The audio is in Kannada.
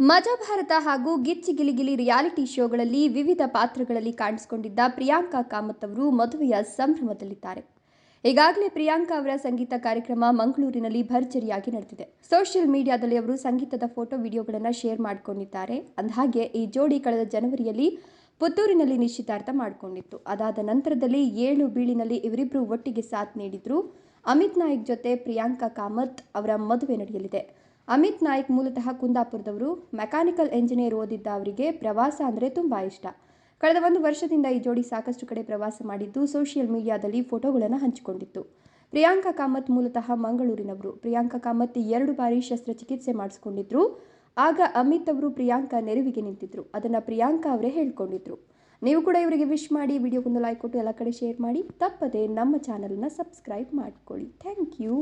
ಮಜಾ ಭಾರತ ಹಾಗೂ ಗಿಚ್ಚಿ ಗಿಲಿಗಿಲಿ ರಿಯಾಲಿಟಿ ಶೋಗಳಲ್ಲಿ ವಿವಿಧ ಪಾತ್ರಗಳಲ್ಲಿ ಕಾಣಿಸಿಕೊಂಡಿದ್ದ ಪ್ರಿಯಾಂಕಾ ಕಾಮತ್ ಅವರು ಮದುವೆಯ ಸಂಭ್ರಮದಲ್ಲಿದ್ದಾರೆ. ಈಗಾಗಲೇ ಪ್ರಿಯಾಂಕಾ ಅವರ ಸಂಗೀತ ಕಾರ್ಯಕ್ರಮ ಮಂಗಳೂರಿನಲ್ಲಿ ಭರ್ಜರಿಯಾಗಿ ನಡೆದಿದೆ. ಸೋಷಿಯಲ್ ಮೀಡಿಯಾದಲ್ಲಿ ಅವರು ಸಂಗೀತದ ಫೋಟೋ, ವಿಡಿಯೋಗಳನ್ನು ಶೇರ್ ಮಾಡಿಕೊಂಡಿದ್ದಾರೆ. ಅಂದಹಾಗೆ, ಈ ಜೋಡಿ ಕಳೆದ ಜನವರಿಯಲ್ಲಿ ಪುತ್ತೂರಿನಲ್ಲಿ ನಿಶ್ಚಿತಾರ್ಥ ಮಾಡಿಕೊಂಡಿತ್ತು. ಅದಾದ ನಂತರದಲ್ಲಿ ಏಳು ಬೀಳಿನಲ್ಲಿ ಇವರಿಬ್ಬರು ಒಟ್ಟಿಗೆ ಸಾಥ್ ನೀಡಿದ್ರು. ಅಮಿತ್ ನಾಯಕ್ ಜೊತೆ ಪ್ರಿಯಾಂಕಾ ಕಾಮತ್ ಅವರ ಮದುವೆ ನಡೆಯಲಿದೆ. ಅಮಿತ್ ನಾಯ್ಕ್ ಮೂಲತಃ ಕುಂದಾಪುರದವರು. ಮೆಕ್ಯಾನಿಕಲ್ ಎಂಜಿನಿಯರ್ ಓದಿದ್ದ ಅವರಿಗೆ ಪ್ರವಾಸ ಅಂದರೆ ತುಂಬ ಇಷ್ಟ. ಕಳೆದ ಒಂದು ವರ್ಷದಿಂದ ಈ ಜೋಡಿ ಸಾಕಷ್ಟು ಕಡೆ ಪ್ರವಾಸ ಮಾಡಿದ್ದು ಸೋಷಿಯಲ್ ಮೀಡಿಯಾದಲ್ಲಿ ಫೋಟೋಗಳನ್ನು ಹಂಚಿಕೊಂಡಿತ್ತು. ಪ್ರಿಯಾಂಕಾ ಕಾಮತ್ ಮೂಲತಃ ಮಂಗಳೂರಿನವರು. ಪ್ರಿಯಾಂಕಾ ಕಾಮತ್ ಎರಡು ಬಾರಿ ಶಸ್ತ್ರಚಿಕಿತ್ಸೆ ಮಾಡಿಸ್ಕೊಂಡಿದ್ರು. ಆಗ ಅಮಿತ್ ಅವರು ಪ್ರಿಯಾಂಕಾ ನೆರವಿಗೆ ನಿಂತಿದ್ರು. ಅದನ್ನು ಪ್ರಿಯಾಂಕಾ ಅವರೇ ಹೇಳ್ಕೊಂಡಿದ್ರು. ನೀವು ಕೂಡ ಇವರಿಗೆ ವಿಶ್ ಮಾಡಿ ವಿಡಿಯೋಗೊಂದು ಲೈಕ್ ಕೊಟ್ಟು ಎಲ್ಲ ಕಡೆ ಶೇರ್ ಮಾಡಿ. ತಪ್ಪದೆ ನಮ್ಮ ಚಾನಲ್ನ ಸಬ್ಸ್ಕ್ರೈಬ್ ಮಾಡ್ಕೊಳ್ಳಿ. Thank you